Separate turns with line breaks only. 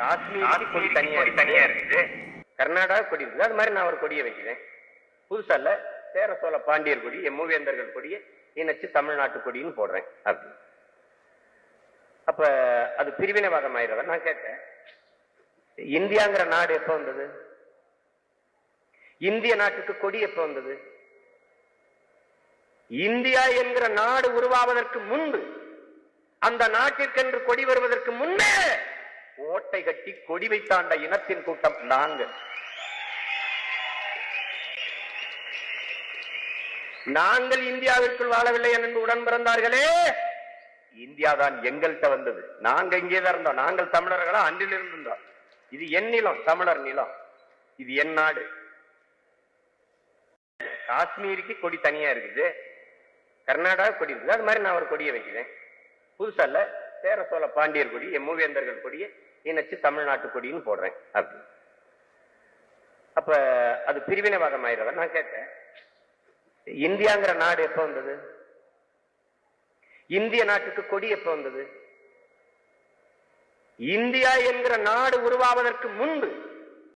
காஷ்மீருக்கு கொடி தனியா
தனியா இருக்குது.
கர்நாடகா கொடி இருக்குது. அது மாதிரி நான் ஒரு கொடியை வைக்கிறேன். புதுசா இல்ல சேர சோழ பாண்டியர் கொடி என் மூவேந்தர்கள் கொடியை இணைச்சு தமிழ்நாட்டு கொடின்னு போடுறேன் அப்படி. அப்ப அது பிரிவினைவாதம் ஆயிடுறத நான் கேட்டேன். இந்தியாங்கிற நாடு எப்ப வந்தது? இந்திய நாட்டுக்கு கொடி எப்ப வந்தது? இந்தியா என்கிற நாடு உருவாவதற்கு முன்பு அந்த நாட்டிற்கென்று கொடி வருவதற்கு முன்னே கோட்டை கட்டி கொடி வைத்தாண்ட இனத்தின் கூட்டம் நாங்கள் நாங்கள் இந்தியாவிற்குள் வாழவில்லை என்று உடன் பிறந்தார்களே. இந்தியா தான் எங்கள்கிட்ட வந்தது. நாங்க இங்கே தான் இருந்தோம். நாங்கள் தமிழர்களா? அன்றில் இருந்திருந்தோம். இது என் நிலம் தமிழர் நிலம். இது என் நாடு. காஷ்மீருக்கு கொடி தனியா இருக்குது. கர்நாடகா கொடி இருக்குது. அது மாதிரி நான் ஒரு கொடியை வைக்கிறேன். புதுசா இல்ல சேர சோழ பாண்டியர் கொடி என் மூவேந்தர்கள் கொடியை. இணைச்சு தமிழ்நாட்டு கொடின்னு போடுறேன் அப்படி. அப்ப அது பிரிவினைவாதம் ஆயிடுறத நான் கேட்டேன். இந்தியாங்கிற நாடு எப்ப வந்தது? இந்திய நாட்டுக்கு கொடி எப்ப வந்தது? இந்தியா என்கிற நாடு உருவாவதற்கு முன்பு